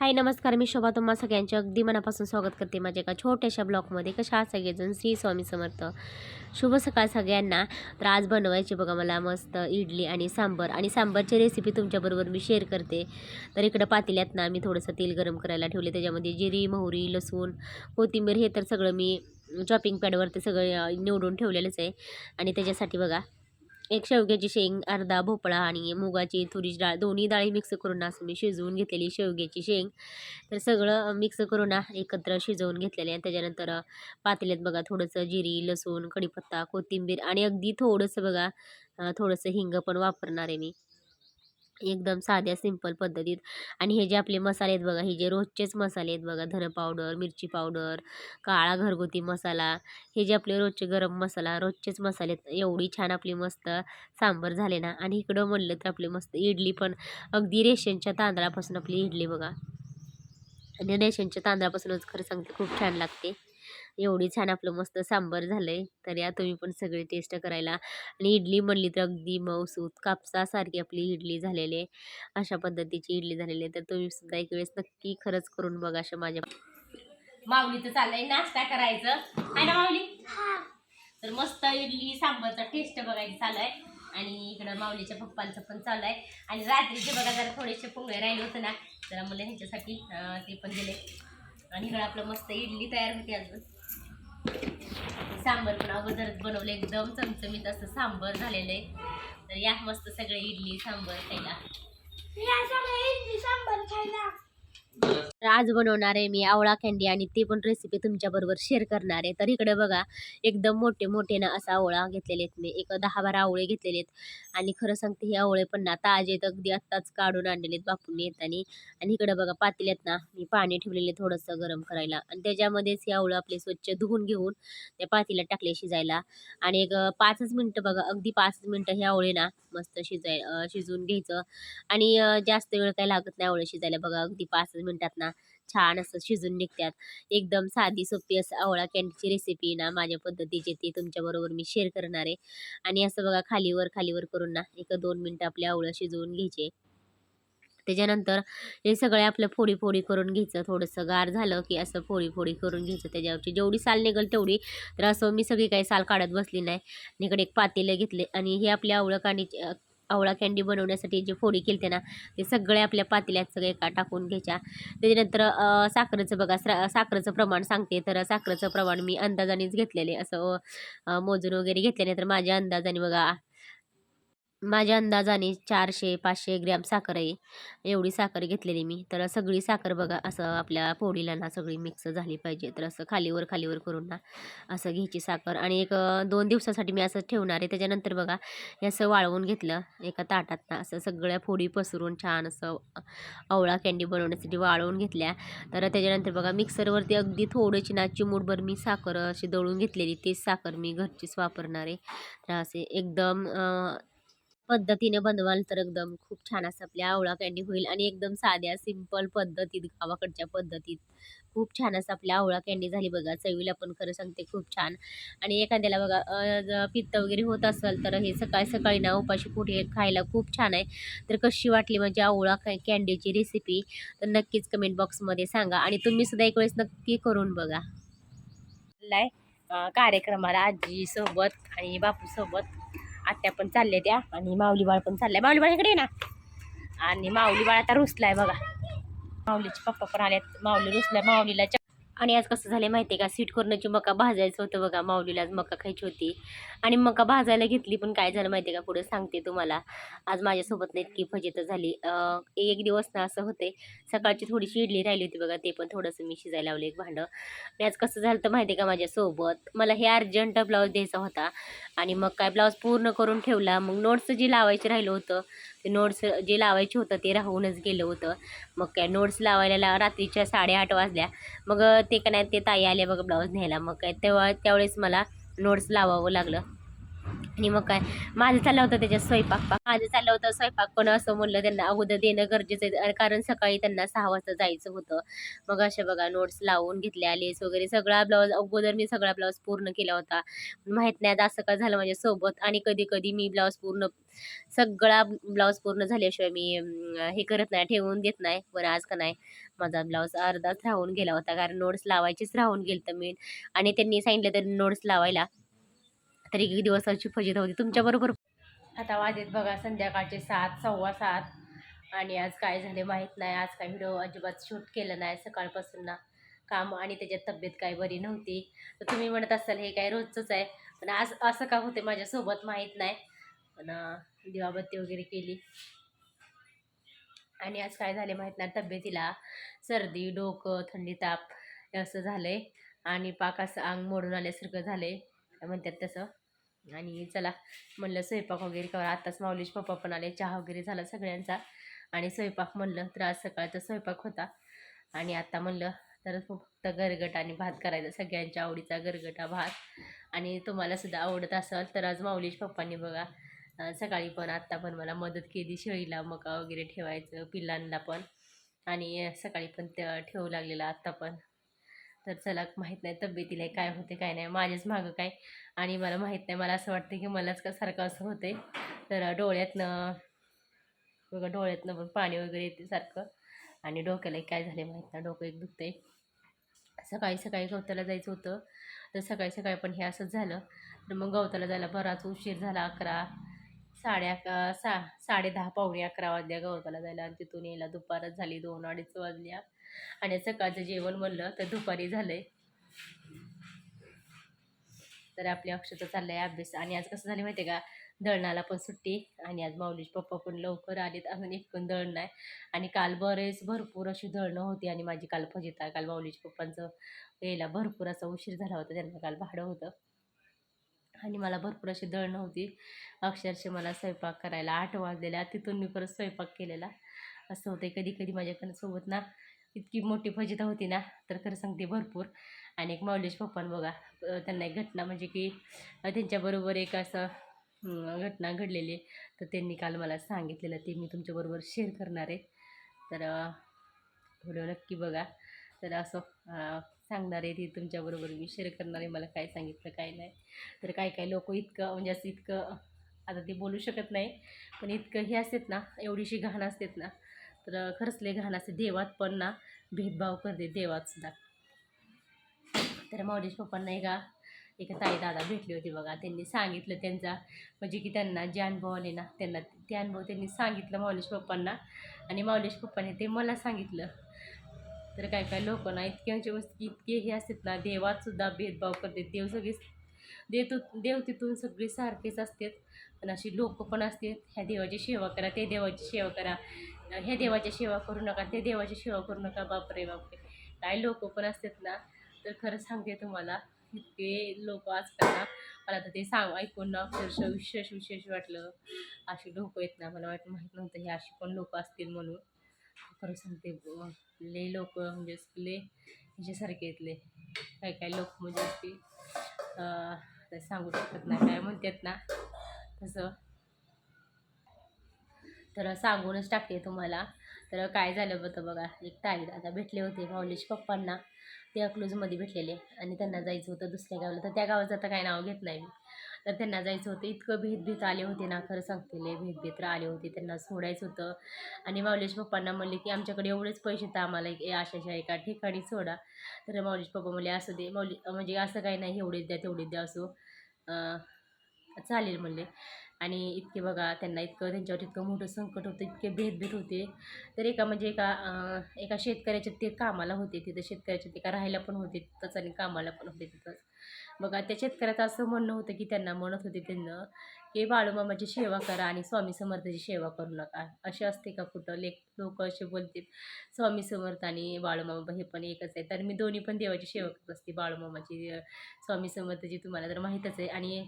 हाय नमस्कार. मी शोभा. तुम्हा सगळ्यांचे अगदी मनापासून स्वागत करते माझ्या एका छोट्याशा ब्लॉगमध्ये. कशा आहात सगळेजण? श्री स्वामी समर्थ. शुभ सकाळ सगळ्यांना. तर आज बनवायची बघा मला मस्त इडली आणि सांबर. आणि सांबारची रेसिपी तुमच्याबरोबर मी शेअर करते. तर इकडं पातेल्यात ना मी थोडंसं तेल गरम करायला ठेवले. त्याच्यामध्ये जिरी मोहरी लसूण कोथिंबीर हे तर सगळं मी चॉपिंग पॅडवरती सगळं निवडून ठेवलेलंच आहे. आणि त्याच्यासाठी बघा एक शेवग्याची शेंग अर्धा भोपळा आणि मुगाची तुरीची डाळ दोन्ही डाळी मिक्स करून असं मी शिजवून घेतलेली शेवग्याची शेंग. तर सगळं मिक्स करून ना एकत्र शिजवून घेतलेले आणि त्याच्यानंतर पातेल्यात बघा थोडंसं जिरी लसूण कढीपत्ता कोथिंबीर आणि अगदी थोडंसं बघा थोडंसं हिंग पण वापरणार आहे मी. एकदम साध्या सिंपल पद्धतीत. आणि हे जे आपले मसाले आहेत बघा हे जे रोजचेच मसाले आहेत बघा धन पावडर मिरची पावडर काळा घरगुती मसाला हे जे आपले रोजचे गरम मसाला रोजचेच मसाले एवढी छान आपली मस्त सांबर झाले ना. आणि इकडं म्हणलं तर आपली मस्त इडली पण अगदी रेशनच्या तांदळापासून आपली इडली बघा. आणि रेशनच्या तांदळापासूनच खरं सांगते खूप छान लागते. एवढी छान आपलं मस्त सांबर झालं आहे तर या तुम्ही पण सगळे टेस्ट करायला. आणि इडली म्हणली तर अगदी मऊसूत कापसासारखी आपली इडली झालेली आहे. अशा पद्धतीची इडली झालेली आहे. तर तुम्ही सुद्धा एक वेळेस नक्की खरंच करून बघा अशा माझ्या माऊलीचं चाललंय नाश्ता करायचं. आहे ना माऊली? तर मस्त इडली सांबारचा टेस्ट बघायचं चालू आहे. आणि इकडं माऊलीच्या पप्पांचं पण चालू आहे. आणि रात्रीचे बघा जरा थोडेसे पोंगळे राहिले होते ना. जरा मला ह्यांच्यासाठी ते पण दिले. आणि इकडं आपलं मस्त इडली तयार होते अजून. सांबर पण अगोदरच बनवलं एकदम चमचमीत असं सांबर झालेलं आहे. तर या मस्त सगळे इडली सांबर खायला. तर आज बनवणार आहे मी आवळा कँडी आणि ते पण रेसिपी तुमच्याबरोबर शेअर करणार आहे. तर इकडे बघा एकदम मोठे मोठे ना असा आवळा घेतलेले आहेत मी. एक दहा बारा आवळे घेतलेले आहेत. आणि खरं सांगते हे आवळे पण ना ताजे आहेत. अगदी आत्ताच काढून आणलेले आहेत बापूंनी येताना. आणि इकडे बघा पातेल्यात ना मी पाणी ठेवलेले थोडंसं गरम करायला. आणि त्याच्यामध्येच हे आवळं आपले स्वच्छ धुवून घेऊन त्या पातेल्यात टाकले शिजायला. आणि एक पाचच मिनटं बघा अगदी पाचच मिनटं हे आवळे ना मस्त शिजाय शिजवून घ्यायचं. आणि जास्त वेळ काही लागत नाही आवळे शिजायला. बघा अगदी पाचच मिनटात ना छान असं शिजून निघतात एकदम साधी सोपी असं आवळा कॅन्डीची रेसिपी ना माझ्या पद्धतीची ती तुमच्याबरोबर मी शेअर करणार आहे. आणि असं बघा खालीवर खालीवर करून ना एक दोन मिनटं आपले आवळं शिजवून घ्यायचे. त्याच्यानंतर हे सगळे आपलं फोडी फोडी करून घ्यायचं. थोडंसं गार झालं की असं फोडी फोडी करून घ्यायचं. त्याच्यावरची जेवढी साल निघल तेवढी. तर असं मी सगळी काही साल काढत बसली नाही. इकडे एक पातेलं घेतले. आणि हे आपल्या आवळं कांडीची आवळा कॅन्डी बनवण्यासाठी जे फोडी केलते ना ते सगळे आपल्या पातेल्यात सगळे एका टाकून घ्यायच्या. त्याच्यानंतर साखरेचं बघा स्रा साखरेचं प्रमाण सांगते तर साखरेचं प्रमाण मी अंदाजानेच घेतलेले. असं मोजून वगैरे घेतले नाही तर माझ्या अंदाजाने बघा माझ्या अंदाजाने चारशे पाचशे ग्रॅम साखर आहे. एवढी साखर घेतलेली मी. तर सगळी साखर बघा असं आपल्या पोळीला ना सगळी मिक्स झाली पाहिजे. तर असं खालीवर खालीवर करून ना असं घ्यायची साखर. आणि एक दोन दिवसासाठी मी असं ठेवणार आहे. त्याच्यानंतर बघा हे असं वाळवून घेतलं एका ताटात ना असं सगळ्या फोडी पसरून छान असं आवळा कॅन्डी बनवण्यासाठी वाळवून घेतल्या. तर त्याच्यानंतर बघा मिक्सरवरती अगदी थोडीशी ना चिमूटभर मी साखर अशी दळून घेतलेली. तीच साखर मी घरचीच वापरणार आहे. तर असे एकदम पद्धतीने बनवाल तर एकदम खूप छान असं आपल्या आवळा कँडी होईल आणि एकदम साध्या सिंपल पद्धतीत गावाकडच्या पद्धतीत खूप छान असं आपल्या आवळा कँडी झाली बघा. चवीला पण खरं सांगते खूप छान. आणि एखाद्याला बघा पित्त वगैरे होत असेल तर हे सकाळी सकाळी ना उपाशी पोटी खायला खूप छान आहे. तर कशी वाटली म्हणजे आवळा कँडीची रेसिपी तर नक्कीच कमेंट बॉक्समध्ये सांगा आणि तुम्ही सुद्धा एक वेळेस नक्की करून बघा. लाय कार्यक्रमाला आजीसोबत आणि बापूसोबत आत्या पण चालल्या त्या आणि माऊली बाळ पण चाललाय. माऊली बाळ इकडे ना. आणि माऊली बाळ आता रुसलाय बघा. माऊलीचे पप्पा पण आल्यात माऊली रुसलाय. माऊलीला च- आणि आज कसं झालं माहिती आहे का? स्वीट कॉर्नरची मका भाजायचं होतं बघा माऊलीला आज मका खायची होती. आणि मका भाजायला घेतली पण काय झालं माहिती आहे का? पुढे सांगते तुम्हाला. आज माझ्यासोबत ना इतकी फजित झाली. एक दिवस ना असं होते सकाळची थोडीशी इडली राहिली होती बघा ते पण थोडंसं मी शिजायला लावलं एक भांडं. आणि आज कसं झालं तर माहिती आहे का माझ्यासोबत? मला हे अर्जंट ब्लाऊज द्यायचा होता. आणि मग काय ब्लाऊज पूर्ण करून ठेवला मग नोट्स जे लावायचे राहिलं होतं ते नोट्स जे लावायचे होतं ते राहूनच गेलं होतं. मग काय नोट्स लावायला ला- रात्रीच्या साडेआठ वाजल्या. मग ते का नाही ते ताई आले बघ ब्लाऊज न्यायला. मग काय तेव्हा त्यावेळेस मला नोट्स लावावं लागलं. आणि मग काय? माझं चाललं होतं त्याच्यात स्वयंपाक माझं चाललं होतं स्वयंपाक पण असं म्हणलं त्यांना अगोदर देणं गरजेचं आहे. कारण सकाळी त्यांना सहा वाजता जायचं होतं. मग असे बघा नोट्स लावून घेतल्या लेस वगैरे सगळा ब्लाऊज अगोदर मी सगळा ब्लाऊज पूर्ण केला होता. माहीत नाही आज असं का झालं माझ्या सोबत आणि कधी कधी मी ब्लाऊज पूर्ण सगळा ब्लाऊज पूर्ण झाल्याशिवाय मी हे करत नाही ठेवून देत नाही. पण आज का नाही माझा ब्लाऊज अर्धाच राहून गेला होता. कारण नोट्स लावायचीच राहून गेलं तर मी. आणि त्यांनी सांगितलं तर नोट्स लावायला. तरी किती दिवसाची फजित होती? तुमच्याबरोबर आता वाजेत बघा संध्याकाळचे सात सव्वा सात. आणि आज काय झाले माहीत नाही. आज काय व्हिडिओ अजिबात शूट केलं नाही सकाळपासून ना. काम आणि त्याच्यात तब्येत काय बरी नव्हती. तर तुम्ही म्हणत असाल हे काय रोजचंच आहे. पण आज असं का होते माझ्यासोबत माहीत नाही. पण दिवाबत्ती वगैरे केली. आणि आज काय झाले माहीत नाही. तब्येतीला सर्दी डोकं थंडी ताप हे असं झालंय. आणि पाक असं अंग मोडून आल्यासारखं झालंय. काय म्हणतात तसं. आणि चला म्हणलं स्वयंपाक वगैरे करा. आत्ताच माऊलीश पप्पा पण आले. चहा वगैरे झाला सगळ्यांचा. आणि स्वयंपाक म्हणलं तर आज सकाळचा स्वयंपाक होता. आणि आत्ता म्हणलं तर फक्त गरगट आणि भात करायचा. सगळ्यांच्या आवडीचा गरगटा भात. आणि तुम्हाला सुद्धा आवडत असेल तर आज माऊलीश पप्पांनी बघा सकाळी पण आत्ता पण मला मदत केली. शेळीला मका वगैरे ठेवायचं पिल्लांना पण. आणि सकाळी पण त्या ठेवू लागलेलं आत्ता पण. तर चला माहीत नाही तब्येतीला काय होते काय नाही. माझ्याच मागं काय? आणि मला माहीत नाही. मला असं वाटतं की मलाच का सारखं असं होते तर डोळ्यातनं बघा डोळ्यातनं पण पाणी वगैरे येते सारखं. आणि डोक्याला काय झाले माहीत नाही. डोकं एक दुखते सकाळी सकाळी गवताला जायचं होतं. तर सकाळी सकाळी पण हे असंच झालं. तर मग गवताला जायला बराच उशीर झाला अकरा साडे अकरा सा साडे दहा पावणे अकरा वाजल्या गवताला जायला. आणि तिथून यायला दुपारच झाली दोन अडीच वाजल्या. आणि सकाळचं जेवण म्हणलं तर दुपारी झालं आहे तर आपल्या अक्षरचं आहे अभ्यास आणि आज कसं झालं माहिती आहे का? दळणाला पण सुट्टी आणि आज माऊलीश पप्पा पण लवकर आलेत. अजून एक पण दळण नाही. आणि काल बरेच भरपूर अशी दळणं होती आणि माझी काल फजिता काल माऊलीश पप्पांचं यायला भरपूर असा उशीर झाला होता. त्यांना काल भाडं होतं. आणि मला भरपूर अशी दळणं होती. अक्षरशः मला स्वयंपाक करायला आठ वाजलेल्या तिथून मी परत स्वयंपाक केलेला. असं होतं कधी कधी माझ्याकडनं सोबत ना इतकी मोठी फजिता होती ना तर खरं सांगते भरपूर. आणि एक माऊलीश पप्पान बघा त्यांना एक घटना म्हणजे की त्यांच्याबरोबर एक असं घटना घडलेली. आहे. तर त्यांनी काल मला सांगितलेलं ते मी तुमच्याबरोबर शेअर करणार आहे. तर व्हिडिओ नक्की बघा. तर असं सांगणार आहे ती तुमच्याबरोबर मी शेअर करणार आहे. मला काय सांगितलं काय नाही. तर काय काय लोक इतकं म्हणजे असं इतकं आता ते बोलू शकत नाही पण इतकं हे असतात ना एवढीशी घाण असतात ना तर खरंच घाण असते. देवात पण ना भेदभाव करते देवातसुद्धा तर माऊलीश पप्पांना एका एका ताई दादा भेटले होते बघा. त्यांनी सांगितलं त्यांचा म्हणजे की त्यांना जे अनुभव आले ना त्यांना ते अनुभव त्यांनी सांगितलं माऊलीश पप्पांना. आणि माऊलीश पप्पाने ते मला सांगितलं. तर काय काय लोक ना इतके म्हणजे मस्त इतके हे असतात ना देवातसुद्धा भेदभाव करते. देव सगळे देव देव तिथून सगळे सारखेच असतात. पण अशी लोक पण असतात. ह्या देवाची सेवा करा ते देवाची सेवा करा. ह्या देवाच्या सेवा करू नका ते देवाची सेवा करू नका बापरे बापरे. काय लोक पण असतात ना तर खरं सांगते तुम्हाला इतके लोक आजकाल ना मला तर ते सांग ऐकून ना अक्षरशः विशेष विशेष वाटलं. अशी लोक आहेत ना मला वाटतं माहीत नव्हतं हे अशी पण लोक असतील म्हणून. खरं सांगते ले लय लोक म्हणजे ले ह्याच्यासारखे येतले काही काय काय लोक म्हणजे असते सांगू शकत नाही काय म्हणतात ना तसं. तर सांगूनच टाकते तुम्हाला. तर काय झालं होतं बघा एक ताई दादा भेटले होते माऊलीश पप्पांना. ते अकलूजमध्ये भेटलेले आणि त्यांना जायचं होतं दुसऱ्या गावाला. तर त्या गावाचं आता काय नाव घेत नाही मी. तर त्यांना जायचं होतं. इतकं भेदभेद आले होते ना खरं सांगतेले भेदभेद आले होते. त्यांना सोडायचं होतं. आणि माऊलीश पप्पांना म्हणले की आमच्याकडे एवढेच पैसे तर आम्हाला एक अशाशा एका ठिकाणी सोडा. तर माऊलीचे पप्पा म्हणले असं दे माऊली म्हणजे असं काही नाही एवढेच द्या तेवढेच द्या असो. चालेल म्हणले. आणि इतके बघा त्यांना इतकं त्यांच्यावर इतकं मोठं संकट होतं इतके भेदभेद होते. तर एका म्हणजे एका एका शेतकऱ्याच्या ते कामाला होते तिथं शेतकऱ्याच्या ते का राहायला पण होते तिथंच आणि कामाला पण होते तिथंच. बघा त्या शेतकऱ्याचं असं म्हणणं होतं की त्यांना म्हणत होते त्यांना की बाळूमामाची सेवा करा आणि स्वामी समर्थाची सेवा करू नका. असे असते का कुठं? लेख लोक असे बोलतील स्वामी समर्थ आणि बाळूमामा हे पण एकच आहे तर मी दोन्ही पण देवाची सेवा करत असते बाळूमामाची स्वामी समर्थची तुम्हाला तर माहीतच आहे. आणि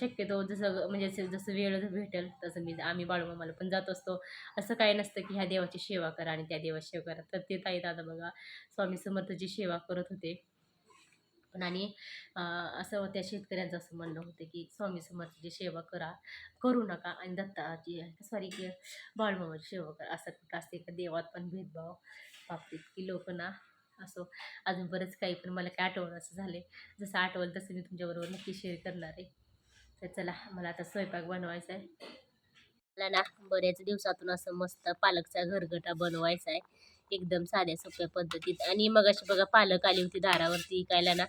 शक्यतो जसं म्हणजे जसं- जसं वेळ भेटेल तसं मी आम्ही बाळूमामाला पण जात असतो. असं काही नसतं की ह्या देवाची सेवा करा आणि त्या देवाची सेवा करा. तर ते ताई दादा बघा स्वामी समर्थची सेवा करत होते. पण आणि असं त्या शेतकऱ्यांचं असं म्हणणं होतं की स्वामी समर्थाची सेवा करा करू नका आणि दत्ताची सॉरी की बाळमामाची सेवा करा असं कुठं असते का देवात पण भेदभाव बाबतीत की लोक ना असो अजून बरंच काही पण मला काय आठवण असं झाले जसं आठवलं तसं मी तुमच्याबरोबर नक्की शेअर करणार आहे. तर चला मला आता स्वयंपाक बनवायचा आहे. मला ना बऱ्याच दिवसातून असं मस्त पालकचा घरगटा बनवायचा आहे. एकदम साध्या सोप्या पद्धतीत. आणि मग अशी बघा पालक आली होती दारावरती इकायला ना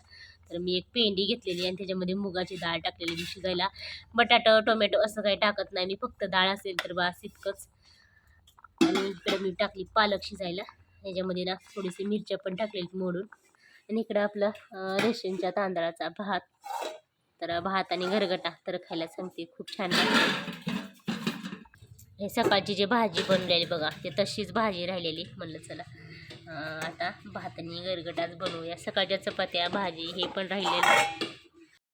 तर मी एक पेंडी घेतलेली आणि त्याच्यामध्ये मुगाची डाळ टाकलेली मी शिजायला. बटाटा टोमॅटो असं काही टाकत नाही मी फक्त डाळ असेल तर बास इतकंच. आणि इकडे मी टाकली पालक शिजायला. ह्याच्यामध्ये ना थोडीशी मिरच्या पण टाकलेली मोडून. आणि इकडं आपलं रेशनच्या तांदळाचा भात. तर भात आणि घरगटा तर खायला सांगते खूप छान लागते. हे सकाळची जी भाजी बनलेली बघा ते तशीच भाजी राहिलेली. म्हणलं चला आता भात आणि गरगटाच बनवूया. सकाळच्या चपात्या भाजी हे पण राहिलेलं.